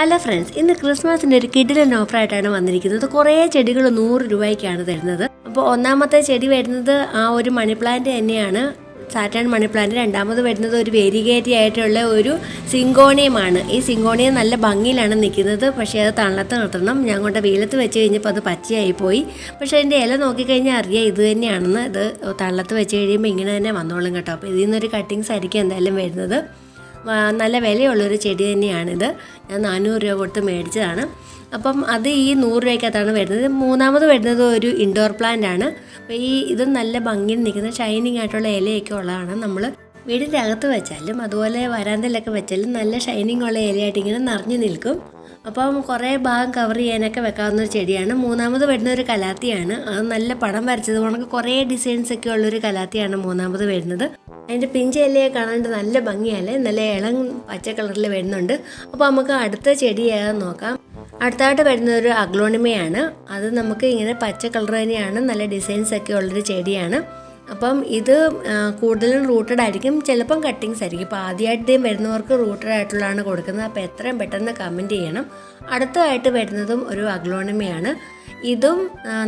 Hello friends ഇന്ന് ക്രിസ്മസിന്റെ ഒരു കിഡിലൻ ഓഫറായിട്ടാണ് വന്നിരിക്കുന്നത്. കുറേ ചെടികൾ നൂറ് രൂപയ്ക്കാണ് തരുന്നത്. അപ്പോൾ ഒന്നാമത്തെ ചെടി വരുന്നത് ആ ഒരു മണി പ്ലാന്റ് തന്നെയാണ്. സാറ്റാൻ മണി പ്ലാന്റ് രണ്ടാമത് വരുന്നത് ഒരു വേരിഗേറ്റി ആയിട്ടുള്ള ഒരു സിങ്കോണിയമാണ്. ഈ സിങ്കോണിയം നല്ല ഭംഗിയിലാണ് നിൽക്കുന്നത്. പക്ഷേ അത് തണലത്ത് നിർത്തണം. ഞാൻ കൊണ്ട് വെയിലത്ത് വെച്ച് കഴിഞ്ഞപ്പോൾ അത് പച്ചയായി പോയി പക്ഷേ അതിന്റെ ഇല നോക്കിക്കഴിഞ്ഞാൽ അറിയാം ഇത് തന്നെയാണെന്ന്. ഇത് തണലത്ത് വെച്ച് കഴിയുമ്പോൾ ഇങ്ങനെ തന്നെ വന്നോളും കേട്ടോ. അപ്പോൾ ഇതിൽ നിന്നൊരു കട്ടിങ്സ് ആയിരിക്കും എന്തായാലും വരുന്നത്. നല്ല വിലയുള്ളൊരു ചെടി തന്നെയാണിത്. ഞാൻ നാനൂറ് രൂപ കൊടുത്ത് മേടിച്ചതാണ്. അപ്പം അത് ഈ നൂറ് രൂപയ്ക്കകത്താണ് വരുന്നത്. മൂന്നാമത് വരുന്നത് ഒരു ഇൻഡോർ പ്ലാന്റ് ആണ്. അപ്പോൾ ഈ ഇത് നല്ല ഭംഗിയിൽ നിൽക്കുന്ന ഷൈനിങ് ആയിട്ടുള്ള ഇലയൊക്കെ ഉള്ളതാണ് നമ്മൾ വീടിന്റെ അകത്ത് വെച്ചാലും അതുപോലെ വരാന്തയിലൊക്കെ വെച്ചാലും നല്ല ഷൈനിങ് ഉള്ള ഇലയായിട്ട് ഇങ്ങനെ നിറഞ്ഞു നിൽക്കും. അപ്പം കുറേ ഭാഗം കവർ ചെയ്യാനൊക്കെ വെക്കാവുന്ന ഒരു ചെടിയാണ്. മൂന്നാമത് വരുന്ന ഒരു കലാത്തിയാണ്. അത് നല്ല പടം വരച്ചത് കണക്ക് കുറേ ഡിസൈൻസ് ഒക്കെ ഉള്ളൊരു കലാത്തിയാണ് മൂന്നാമത് വരുന്നത്. അതിന്റെ പിഞ്ചയിലയെ കാണാണ്ട് നല്ല ഭംഗിയല്ലേ? നല്ല ഇളം പച്ച കളറിൽ വരുന്നുണ്ട്. അപ്പോൾ നമുക്ക് അടുത്ത ചെടി നോക്കാം. അടുത്തായിട്ട് വരുന്ന ഒരു അഗ്ലോണിമയാണ്. അത് നമുക്ക് ഇങ്ങനെ പച്ച കളർ തന്നെയാണ്. നല്ല ഡിസൈൻസ് ഒക്കെ ഉള്ളൊരു ചെടിയാണ്. അപ്പം ഇത് കൂടുതലും റൂട്ടഡ് ആയിരിക്കും. ചിലപ്പം കട്ടിങ്സ് ആയിരിക്കും. ഇപ്പോൾ ആദ്യമായിട്ട് വരുന്നവർക്ക് റൂട്ടഡ് ആയിട്ടുള്ളതാണ് കൊടുക്കുന്നത്. അപ്പോൾ എത്രയും പെട്ടെന്ന് കമന്റ് ചെയ്യണം. അടുത്തതായിട്ട് വരുന്നതും ഒരു അഗ്ലോണിമയാണ് ഇതും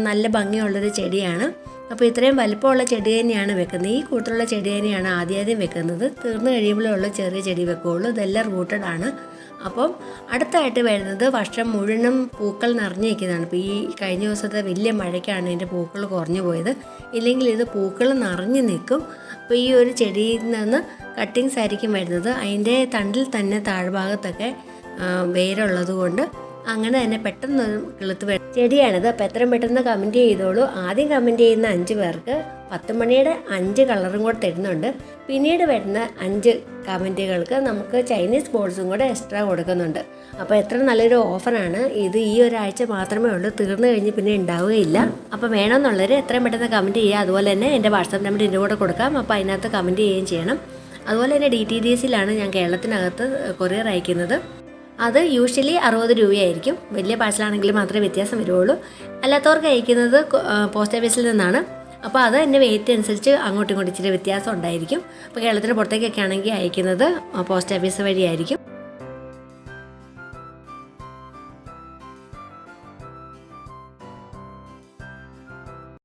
നല്ല ഭംഗിയുള്ളൊരു ചെടിയാണ്. അപ്പോൾ ഇത്രയും വലിപ്പമുള്ള ചെടി തന്നെയാണ് വെക്കുന്നത്. ഈ കൂട്ടിലുള്ള ചെടി തന്നെയാണ് ആദ്യം ആദ്യം വെക്കുന്നത്. തീർന്നു കഴിയുമ്പോഴേ ഉള്ളൂ ചെറിയ ചെടി വെക്കുകയുള്ളൂ. ഇതെല്ലാം റൂട്ടഡ് ആണ്. അപ്പം അടുത്തായിട്ട് വരുന്നത് വർഷം മുഴുവനും പൂക്കൾ നിറഞ്ഞു നിൽക്കുന്നതാണ്. ഇപ്പോൾ ഈ കഴിഞ്ഞ ദിവസത്തെ വലിയ മഴയ്ക്കാണ് ഇതിന്റെ പൂക്കൾ കുറഞ്ഞു പോയത്. ഇല്ലെങ്കിൽ ഇത് പൂക്കൾ നിറഞ്ഞു നിൽക്കും. അപ്പോൾ ഈ ഒരു ചെടിയിൽ നിന്ന് കട്ടിങ്സ് ആയിരിക്കും വരുന്നത്. അതിന്റെ തണ്ടിൽ തന്നെ താഴ്ഭാഗത്തൊക്കെ വേരുള്ളത് കൊണ്ട് അങ്ങനെ തന്നെ പെട്ടെന്ന് കിളുത്ത് ചെടിയാണിത്. അപ്പോൾ എത്രയും പെട്ടെന്ന് കമന്റ് ചെയ്തോളൂ. ആദ്യം കമന്റ് ചെയ്യുന്ന അഞ്ച് പേർക്ക് പത്ത് മണിയുടെ അഞ്ച് കളറും കൂടെ തരുന്നുണ്ട്. പിന്നീട് വരുന്ന അഞ്ച് കമന്റുകൾക്ക് നമുക്ക് ചൈനീസ് ബോൾസും കൂടെ എക്സ്ട്രാ കൊടുക്കുന്നുണ്ട്. അപ്പോൾ എത്ര നല്ലൊരു ഓഫറാണ് ഇത് ഈ ഒരാഴ്ച മാത്രമേ ഉള്ളൂ. തീർന്നു കഴിഞ്ഞ് പിന്നെ ഉണ്ടാവുകയില്ല. അപ്പോൾ വേണമെന്നുള്ളവർ എത്രയും പെട്ടെന്ന് കമന്റ് ചെയ്യുക. അതുപോലെ തന്നെ എന്റെ വാട്സാപ്പ് നമ്പർ ഇതിന്റെ കൂടെ കൊടുക്കാം. അപ്പോൾ അതിനകത്ത് കമന്റ് ചെയ്യുകയും ചെയ്യണം. അതുപോലെ തന്നെ ഡി ടി ഡി എസിലാണ് ഞാൻ കേരളത്തിനകത്ത് കൊറിയർ അയക്കുന്നത്. അത് യൂഷ്വലി അറുപത് രൂപയായിരിക്കും. വലിയ പാഴ്സലാണെങ്കിൽ മാത്രമേ വ്യത്യാസം വരുള്ളൂ അല്ലാത്തവർക്ക് അയക്കുന്നത് പോസ്റ്റ് ഓഫീസിൽ നിന്നാണ്. അപ്പോൾ അത് എന്റെ വെയിറ്റ് അനുസരിച്ച് അങ്ങോട്ടും ഇങ്ങോട്ടും ഇച്ചിരി വ്യത്യാസം ഉണ്ടായിരിക്കും. അപ്പോൾ കേരളത്തിന് പുറത്തേക്കൊക്കെ ആണെങ്കിൽ അയക്കുന്നത് പോസ്റ്റ് ഓഫീസ് വഴിയായിരിക്കും.